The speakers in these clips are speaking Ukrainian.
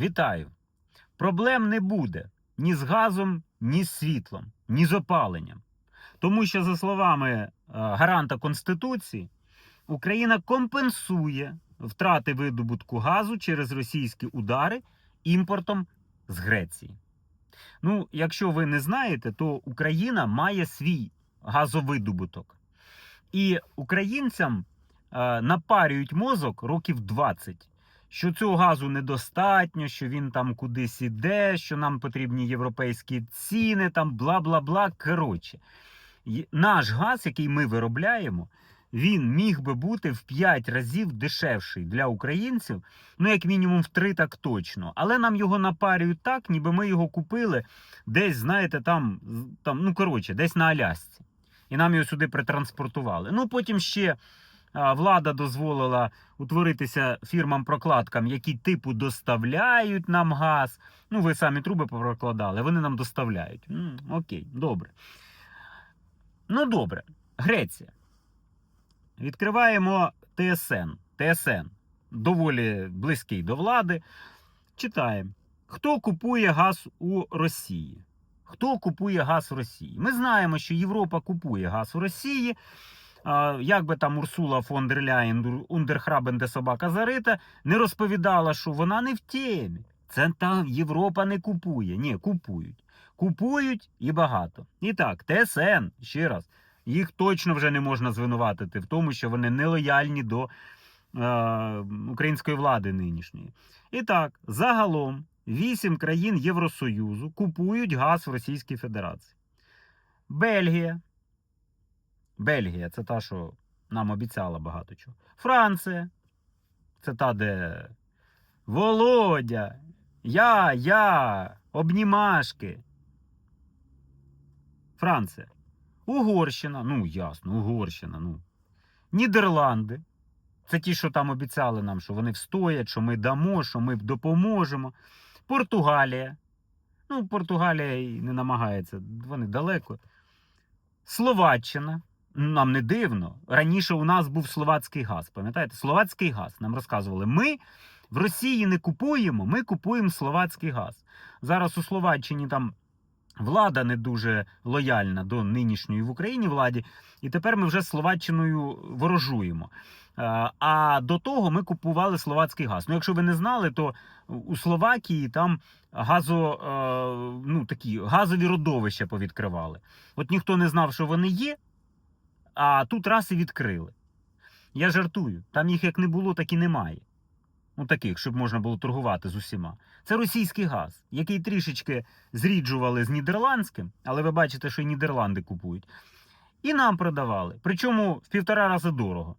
Вітаю! Проблем не буде ні з газом, ні з світлом, ні з опаленням. Тому що, за словами е, гаранта Конституції, Україна компенсує втрати видобутку газу через російські удари імпортом з Греції. Ну, якщо ви не знаєте, то Україна має свій газовидобуток. І українцям е, напарюють мозок років 20 що цього газу недостатньо, що він там кудись іде, що нам потрібні європейські ціни, там бла бла бла. Коротше, наш газ, який ми виробляємо, він міг би бути в 5 разів дешевший для українців, ну як мінімум в 3 так точно. Але нам його напарюють так, ніби ми його купили десь, знаєте, там, там ну коротше, десь на Алясці. І нам його сюди притранспортували. Ну потім ще влада дозволила утворитися фірмам-прокладкам, які типу доставляють нам газ. Ну, ви самі труби прокладали, вони нам доставляють. М, окей, добре. Ну, добре. Греція. Відкриваємо ТСН. ТСН. Доволі близький до влади. Читаємо. Хто купує газ у Росії? Хто купує газ в Росії? Ми знаємо, що Європа купує газ у Росії. Як би там Урсула фон дер Ляєн, Ундерхрабен де собака зарита, не розповідала, що вона не в темі. Це та Європа не купує. Ні, купують. Купують і багато. І так, ТСН, ще раз, їх точно вже не можна звинуватити в тому, що вони нелояльні до е, української влади нинішньої. І так, загалом вісім країн Євросоюзу купують газ в Російській Федерації. Бельгія. Бельгія це та, що нам обіцяла багато чого. Франція. Це та, де Володя, я, я, обнімашки. Франція. Угорщина. Ну, ясно, Угорщина. Ну. Нідерланди. Це ті, що там обіцяли нам, що вони встоять, що ми дамо, що ми допоможемо. Португалія. Ну, Португалія і не намагається, вони далеко. Словаччина. Ну, Нам не дивно. Раніше у нас був словацький газ. Пам'ятаєте? Словацький газ. Нам розказували. Ми в Росії не купуємо, ми купуємо словацький газ. Зараз у Словаччині там влада не дуже лояльна до нинішньої в Україні владі, і тепер ми вже з Словаччиною ворожуємо. Е, А до того ми купували словацький газ. Ну, якщо ви не знали, то у Словакії там газо, е, ну, такі газові родовища повідкривали. От ніхто не знав, що вони є, а тут раз і відкрили. Я жартую, там їх як не було, так і немає. Ну, таких, щоб можна було торгувати з усіма. Це російський газ, який трішечки зріджували з нідерландським, але ви бачите, що і Нідерланди купують. І нам продавали. Причому в півтора рази дорого.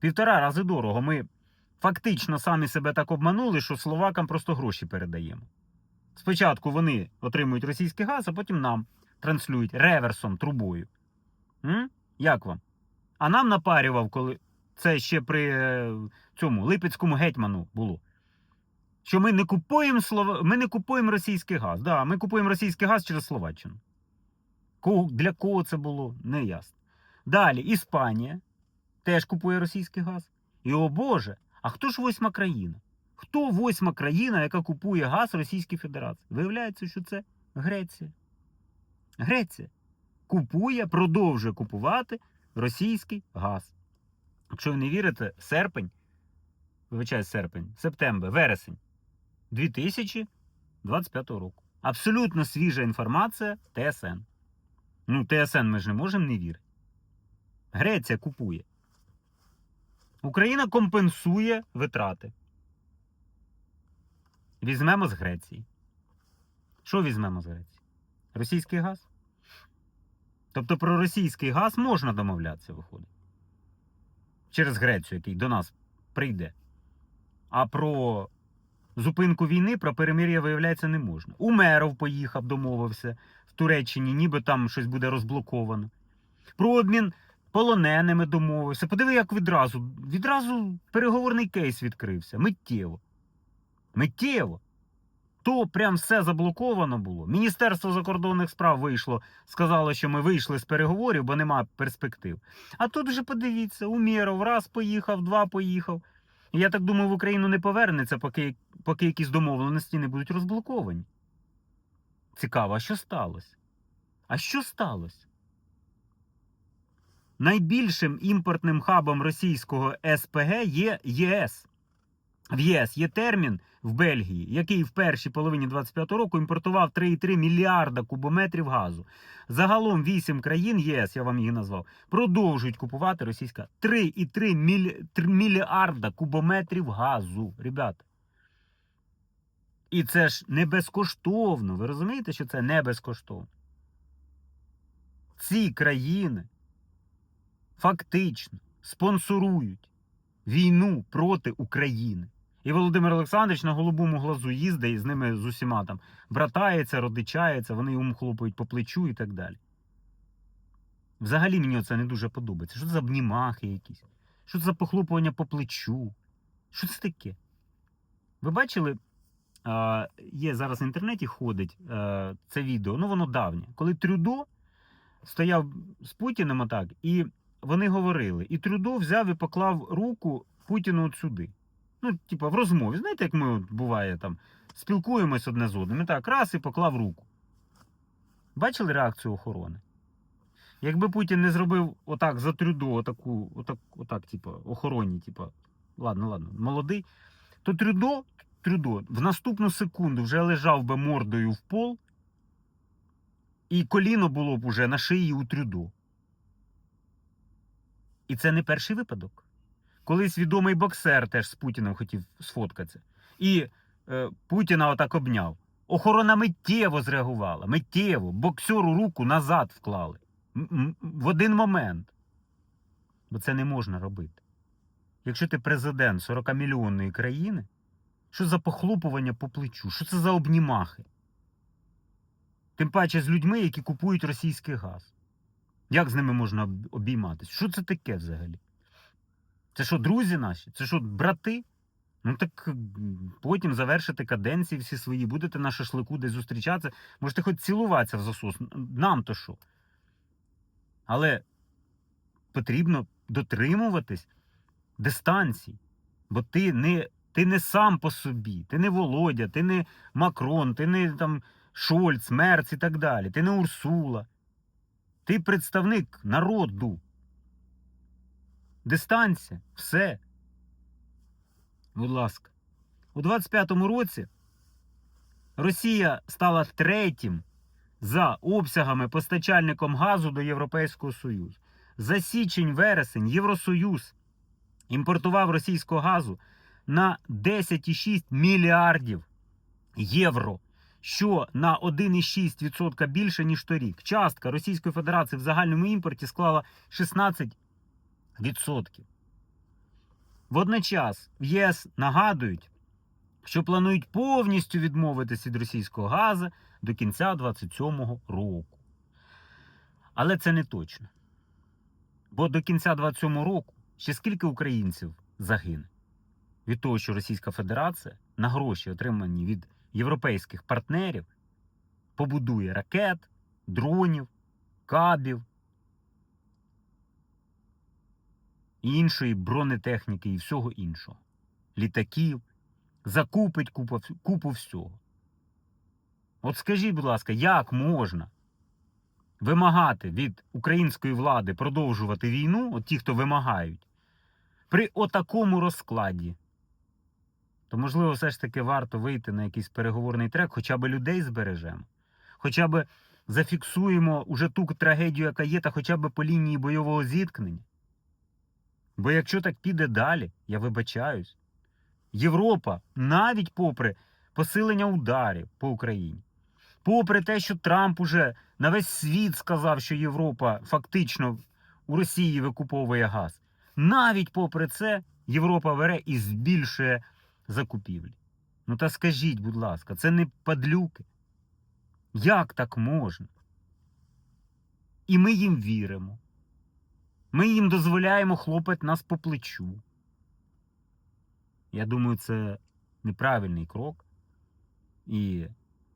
Півтора рази дорого. Ми фактично самі себе так обманули, що словакам просто гроші передаємо. Спочатку вони отримують російський газ, а потім нам транслюють реверсом, трубою. М? Як вам? А нам напарював, коли це ще при е, цьому Липецькому гетьману було. Що ми не купуємо Слова... ми не купуємо російський газ. Да, ми купуємо російський газ через Словаччину. Для кого це було? Не ясно. Далі, Іспанія теж купує російський газ. І о Боже, а хто ж восьма країна? Хто восьма країна, яка купує газ Російській Федерації? Виявляється, що це Греція. Греція купує, продовжує купувати російський газ. Якщо ви не вірите, серпень, вибачаю, серпень, септембр, вересень 2025 року. Абсолютно свіжа інформація ТСН. Ну, ТСН ми ж не можемо не вірити. Греція купує. Україна компенсує витрати. Візьмемо з Греції. Що візьмемо з Греції? Російський газ? Тобто про російський газ можна домовлятися, виходить. Через Грецію, який до нас прийде. А про зупинку війни, про перемир'я, виявляється, не можна. Умеров поїхав, домовився в Туреччині, ніби там щось буде розблоковано. Про обмін полоненими домовився. Подиви, як відразу. Відразу переговорний кейс відкрився. Миттєво. Миттєво. То прям все заблоковано було. Міністерство закордонних справ вийшло, сказало, що ми вийшли з переговорів, бо нема перспектив. А тут вже подивіться, Умєров раз поїхав, два поїхав. Я так думаю, в Україну не повернеться, поки, поки якісь домовленості не будуть розблоковані. Цікаво, а що сталося? А що сталося? Найбільшим імпортним хабом російського СПГ є ЄС. В ЄС є термін в Бельгії, який в першій половині 25-го року імпортував 3,3 мільярда кубометрів газу. Загалом 8 країн ЄС, я вам їх назвав, продовжують купувати російська 3,3 міль... мільярда кубометрів газу. Ребята. І це ж не безкоштовно. Ви розумієте, що це не безкоштовно? Ці країни фактично спонсорують війну проти України. І Володимир Олександрович на голубому глазу їздить і з ними з усіма там братається, родичається, вони йому хлопають по плечу і так далі. Взагалі мені це не дуже подобається. Що це за обнімахи якісь? Що це за похлопування по плечу? Що це таке? Ви бачили, є зараз в інтернеті ходить це відео, ну воно давнє. Коли Трюдо стояв з Путіним отак, і вони говорили, і Трюдо взяв і поклав руку Путіну от сюди. Ну, типа, в розмові. Знаєте, як ми от, буває там спілкуємось одне з одним. І так, раз і поклав руку. Бачили реакцію охорони? Якби Путін не зробив отак за Трюдо, отаку, отак, отак, типа, охоронні, типа, ладно, ладно, молодий, то Трюдо, Трюдо в наступну секунду вже лежав би мордою в пол, і коліно було б уже на шиї у Трюдо. І це не перший випадок. Колись відомий боксер теж з Путіним хотів сфоткатися. І е, Путіна отак обняв. Охорона миттєво зреагувала. Миттєво. Боксеру руку назад вклали. В один момент. Бо це не можна робити. Якщо ти президент 40-мільйонної країни, що за похлопування по плечу? Що це за обнімахи? Тим паче з людьми, які купують російський газ. Як з ними можна об- обійматися? Що це таке взагалі? Це що, друзі наші? Це що, брати? Ну так потім завершите каденції всі свої, будете на шашлику десь зустрічатися, можете хоч цілуватися в засос. Нам то що? Але потрібно дотримуватись дистанцій. Бо ти не, ти не сам по собі, ти не Володя, ти не Макрон, ти не там Шольц, Мерц і так далі. Ти не Урсула. Ти представник народу. Дистанція, все. Будь ласка. У 25-му році Росія стала третім за обсягами постачальником газу до Європейського Союзу. За січень-вересень Євросоюз імпортував російського газу на 10,6 мільярдів євро, що на 1,6% більше, ніж торік. Частка Російської Федерації в загальному імпорті склала 16%. Водночас в ЄС нагадують, що планують повністю відмовитись від російського газу до кінця 2027 року. Але це не точно. Бо до кінця 2027 року ще скільки українців загине від того, що Російська Федерація на гроші, отримані від європейських партнерів, побудує ракет, дронів, кабів і іншої бронетехніки і всього іншого. Літаків, закупить купу, купу всього. От скажіть, будь ласка, як можна вимагати від української влади продовжувати війну, от ті, хто вимагають, при отакому розкладі? То, можливо, все ж таки варто вийти на якийсь переговорний трек, хоча б людей збережемо, хоча б зафіксуємо уже ту трагедію, яка є, та хоча б по лінії бойового зіткнення. Бо якщо так піде далі, я вибачаюсь, Європа, навіть попри посилення ударів по Україні, попри те, що Трамп уже на весь світ сказав, що Європа фактично у Росії викуповує газ, навіть попри це Європа бере і збільшує закупівлі. Ну та скажіть, будь ласка, це не падлюки? Як так можна? І ми їм віримо. Ми їм дозволяємо хлопати нас по плечу. Я думаю, це неправильний крок. І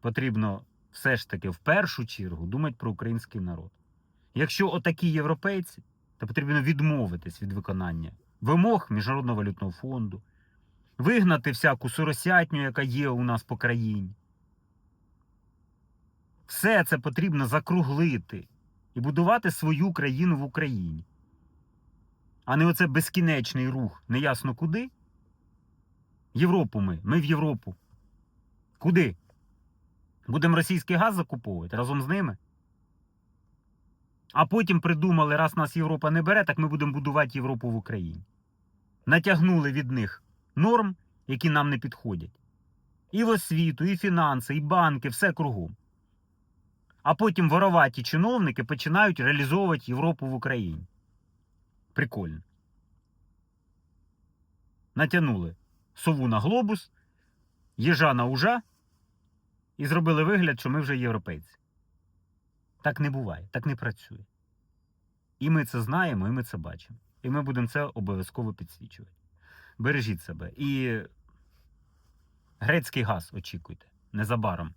потрібно все ж таки в першу чергу думати про український народ. Якщо отакі європейці, то потрібно відмовитись від виконання вимог Міжнародного валютного фонду, вигнати всяку соросятню, яка є у нас по країні. Все це потрібно закруглити і будувати свою країну в Україні. А не оце безкінечний рух, неясно куди. Європу ми, ми в Європу. Куди? Будемо російський газ закуповувати разом з ними. А потім придумали, раз нас Європа не бере, так ми будемо будувати Європу в Україні. Натягнули від них норм, які нам не підходять. І в освіту, і фінанси, і банки, все кругом. А потім вороваті чиновники починають реалізовувати Європу в Україні. Прикольно. Натягнули сову на глобус, їжа на ужа і зробили вигляд, що ми вже європейці. Так не буває, так не працює. І ми це знаємо, і ми це бачимо. І ми будемо це обов'язково підсвічувати. Бережіть себе. І грецький газ очікуйте незабаром.